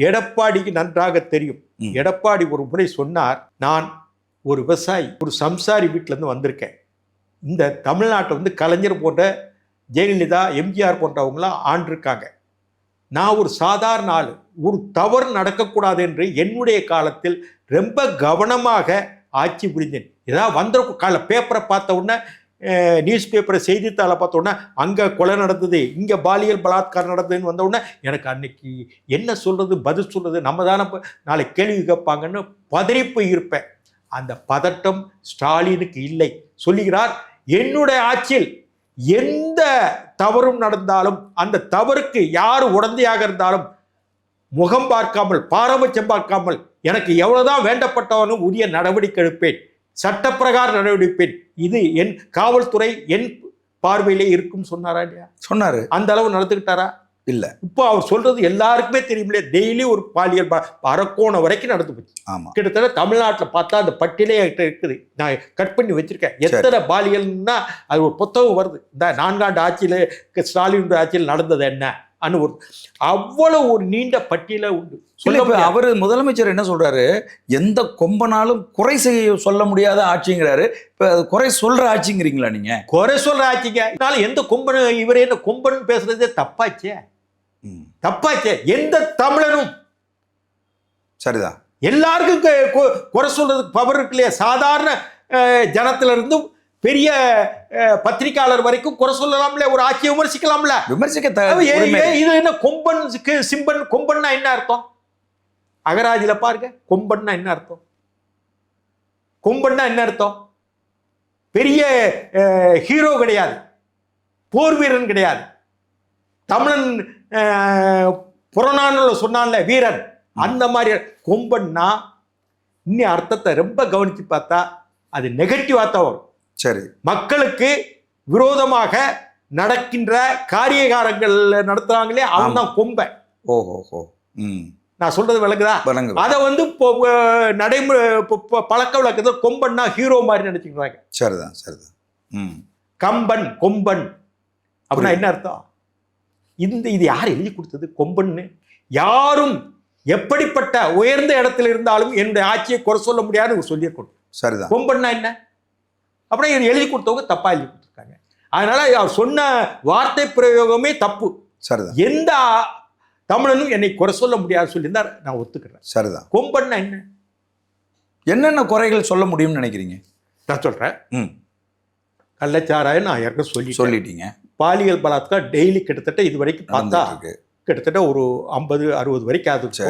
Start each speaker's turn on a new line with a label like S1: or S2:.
S1: எடப்பாடிக்கு நன்றாக தெரியும். எடப்பாடி ஒரு முறை சொன்னார் நான் ஒரு விவசாயி ஒரு சம்சாரி வீட்டிலேருந்து வந்திருக்கேன். இந்த நாட்டை வந்து கலைஞர் போன்ற ஜெயலலிதா எம்ஜிஆர் போன்றவங்களாம் ஆண்டிருக்காங்க. நான் ஒரு சாதாரண ஆள். ஒரு தவறு நடக்கக்கூடாது என்று என்னுடைய காலத்தில் ரொம்ப கவனமாக ஆட்சி புரிந்தேன். ஏதாவது வந்த கால பேப்பரை பார்த்த உடனே நியூஸ் பேப்பரை செய்தித்தாளை பார்த்தோன்னா அங்கே கொலை நடந்தது இங்கே பாலியல் பலாத்காரம் நடந்ததுன்னு வந்தோடனே எனக்கு அன்னைக்கு என்ன சொல்கிறது பதில் சொல்கிறது நம்ம தானே நாளைக்கு கேள்வி கேட்பாங்கன்னு பதறி போய் இருப்பேன். அந்த பதட்டம் ஸ்டாலினுக்கு இல்லை. சொல்லுகிறார் என்னுடைய ஆட்சியில் எந்த தவறும் நடந்தாலும் அந்த தவறுக்கு யார் உடந்தையாக இருந்தாலும் முகம் பார்க்காமல் பாரபட்சம் பார்க்காமல் எனக்கு எவ்வளோதான் வேண்டப்பட்டவனும் உரிய நடவடிக்கை எடுப்பேன். சட்டப்பிரகார நடவடிப்பேன் இது என் காவல்துறை என் பார்வையிலே இருக்கும் சொன்னாரா இல்லையா?
S2: சொன்னாரு.
S1: அந்த அளவு நடந்துக்கிட்டாரா?
S2: இல்ல.
S1: இப்போ அவர் சொல்றது எல்லாருக்குமே தெரியுமில்லையா டெய்லி ஒரு பாலியல் அரக்கோணம் வரைக்கும் நடந்து போச்சு.
S2: ஆமா.
S1: கிட்டத்தட்ட தமிழ்நாட்டில் பார்த்தா அந்த பட்டியலே இருக்குது. நான் கட் பண்ணி வச்சிருக்கேன். எத்தனை பாலியல்னா அது ஒரு புத்தகம் வருது. இந்த நான்காண்டு ஆட்சியில் ஸ்டாலின் ஆட்சியில் நடந்தது என்ன? ஒரு அவ்வளவு ஒரு நீண்ட பட்டியலே உண்டு. சொல்ல.
S2: அவரு முதலமைச்சர் என்ன சொல்றாரு? எந்த கொம்பனாலும் குறை செய்ய சொல்ல முடியாத ஆட்சிங்கிறாரு. இப்ப குறை சொல்ற ஆட்சிங்கிறீங்களா நீங்க?
S1: குறை சொல்ற ஆட்சிங்க. அதனால எந்த கொம்பனு இவர் என்ன கொம்பன் பேசுறதே தப்பாச்சே. தப்பாச்சே. எந்த தமிழனும்.
S2: சரிதான்.
S1: எல்லாருக்கும் குறை சொல்றதுக்கு பவர் இருக்கு இல்லையா? சாதாரண அஹ், ஜனத்துல இருந்தும் பெரிய பத்திரிக்கையாளர் வரைக்கும் குறை சொல்லலாம்ல ஒரு ஆட்சியை விமர்சிக்கலாம்ல.
S2: விமர்சிக்க
S1: இது என்ன கொம்பன் சிம்பன் கொம்பன்னா என்ன அர்த்தம்? அகராதியில பாருங்க கொம்பன்னா என்ன அர்த்தம்? கொம்பன்னா என்ன அர்த்தம்? பெரிய ஹீரோ கிடையாது. போர் வீரன் கிடையாது. தமிழன் அஹ், புறநானூறுல சொன்னான்ல வீரன். அந்த மாதிரி கொம்பன்னா இன்னும் அர்த்தத்தை ரொம்ப கவனிச்சு பார்த்தா அது நெகட்டிவா தான் வரும்.
S2: சரி.
S1: மக்களுக்கு விரோதமாக நடக்கின்ற காரியகாரங்கள் நடத்துறாங்களே அவன் தான் கொம்பன்
S2: ஓஹோ
S1: நான் சொல்றது விளக்குதா அதை வந்து நடைமுறை பழக்க வழக்கத்தில் கொம்பன்னா ஹீரோ மாதிரி நினைச்சுக்கிறாங்க.
S2: சரிதான் சரிதான். ம்.
S1: கம்பன் கொம்பன் அப்படின்னா. என்ன அர்த்தம்? இந்த இது யார் எழுதி கொடுத்தது? கொம்பன்னு? யாரும் எப்படிப்பட்ட உயர்ந்த இடத்துல இருந்தாலும் என்னுடைய ஆட்சியை குறை சொல்ல முடியாதுன்னு சொல்லியிருக்கணும்.
S2: சரிதான்.
S1: கொம்பன்னா என்ன? அப்புறம் இவர் எழுதி கொடுத்தவங்க தப்பா எழுதி கொடுத்துருக்காங்க. அதனால அவர் சொன்ன வார்த்தை பிரயோகமே தப்பு.
S2: சரிதான்.
S1: எந்த தமிழனும் என்னை குறை சொல்ல முடியாது சொல்லியிருந்தா நான் ஒத்துக்கிறேன்.
S2: சரிதான்.
S1: கொம்பன்னா என்ன?
S2: என்னென்ன குறைகள் சொல்ல முடியும்னு நினைக்கிறீங்க?
S1: நான் சொல்றேன்.
S2: ம்.
S1: கள்ளச்சாராயம் நான் ஏற்கனவே சொல்லி
S2: சொல்லிட்டீங்க.
S1: பாலியல் பலாத்கார் டெய்லி கிட்டத்தட்ட இது வரைக்கும் பார்த்தா கிட்டத்தட்ட ஒரு ஐம்பது அறுபது வரைக்கும் ஆகுது.
S2: சரி.